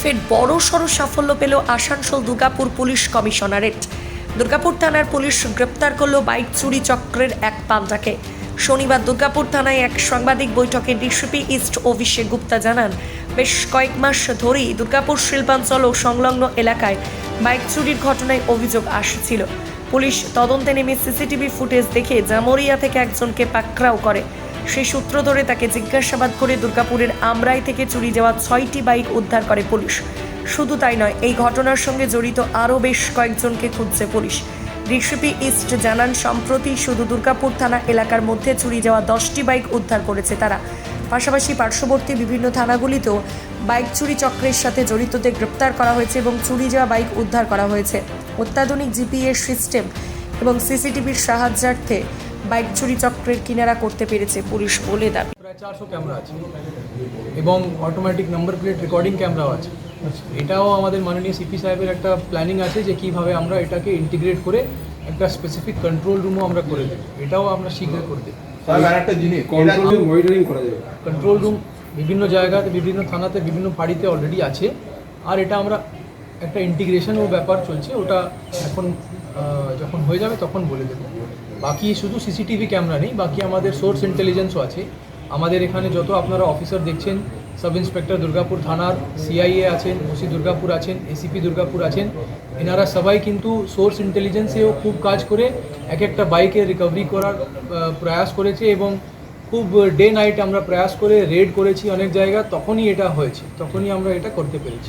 ফের বড় সড় সাফল্য পেল আসানসোল দুর্গাপুর পুলিশ কমিশনারেট। দুর্গাপুর থানার পুলিশ গ্রেপ্তার করল বাইক চুরি চক্রের এক পান্ডাকে। শনিবার দুর্গাপুর থানায় এক সাংবাদিক বৈঠকে ডিসিপি ইস্ট অভিষেক গুপ্তা জানান, বেশ কয়েক মাস ধরেই দুর্গাপুর শিল্পাঞ্চল ও সংলগ্ন এলাকায় বাইক চুরির ঘটনায় অভিযোগ আসছিল। পুলিশ তদন্তে নেমে সিসিটিভি ফুটেজ দেখে জামরিয়া থেকে একজনকে পাকড়াও করে। সেই সূত্র ধরে তাকে জিজ্ঞাসাবাদ করে দুর্গাপুরের আমরাই থেকে চুরি যাওয়া ছয়টি বাইক উদ্ধার করে পুলিশ। শুধু তাই নয়, এই ঘটনার সঙ্গে জড়িত আরও বেশ কয়েকজনকে খুঁজছে পুলিশ। ডিসিপি ইস্ট জানান, সম্প্রতি শুধু দুর্গাপুর থানা এলাকার মধ্যে চুরি যাওয়া দশটি বাইক উদ্ধার করেছে তারা। পাশাপাশি পার্শ্ববর্তী বিভিন্ন থানাগুলিতেও বাইক চুরি চক্রের সাথে জড়িতদের গ্রেপ্তার করা হয়েছে এবং চুরি যাওয়া বাইক উদ্ধার করা হয়েছে। অত্যাধুনিক জিপিএস সিস্টেম এবং সিসিটিভির সাহায্যার্থে বাইক চুরি চক্রের কিনারা করতে পেরেছে পুলিশ বলে দাবি। প্রায় চারশো ক্যামেরা আছে এবং অটোমেটিক নাম্বার প্লেট রেকর্ডিং ক্যামেরাও আছে। এটাও আমাদের মাননীয় সিপি সাহেবের একটা প্ল্যানিং আছে যে কীভাবে আমরা এটাকে ইন্টিগ্রেট করে একটা স্পেসিফিক কন্ট্রোল রুমও আমরা করে দেবো। এটাও আমরা শীঘ্র করে দেবো। স্যার আর একটা জিনিস কন্ট্রোল মনিটরিং করা যাবে। কন্ট্রোল রুম বিভিন্ন জায়গাতে বিভিন্ন থানাতে বিভিন্ন ফাঁড়িতে অলরেডি আছে। আর এটা আমরা একটা ইন্টিগ্রেশনও ব্যাপার চলছে ওটা এখন যখন হয়ে যাবে তখন বলে দেবো। বাকি শুধু সিসিটিভি ক্যামেরা নেই, বাকি আমাদের সোর্স ইন্টেলিজেন্সও আছে। আমাদের এখানে যত আপনারা অফিসার দেখছেন, সাব ইন্সপেক্টর দুর্গাপুর থানার, সিআইএ আছেন, ওসি দুর্গাপুর আছেন, এসিপি দুর্গাপুর আছেন, এনারা সবাই কিন্তু সোর্স ইন্টেলিজেন্সেও খুব কাজ করে, এক একটা বাইকে রিকভারি করার প্রয়াস করেছে এবং খুব ডে নাইট আমরা প্রয়াস করে, রেড করেছি অনেক জায়গা, তখনই এটা হয়েছে, তখনই আমরা এটা করতে পেরেছি।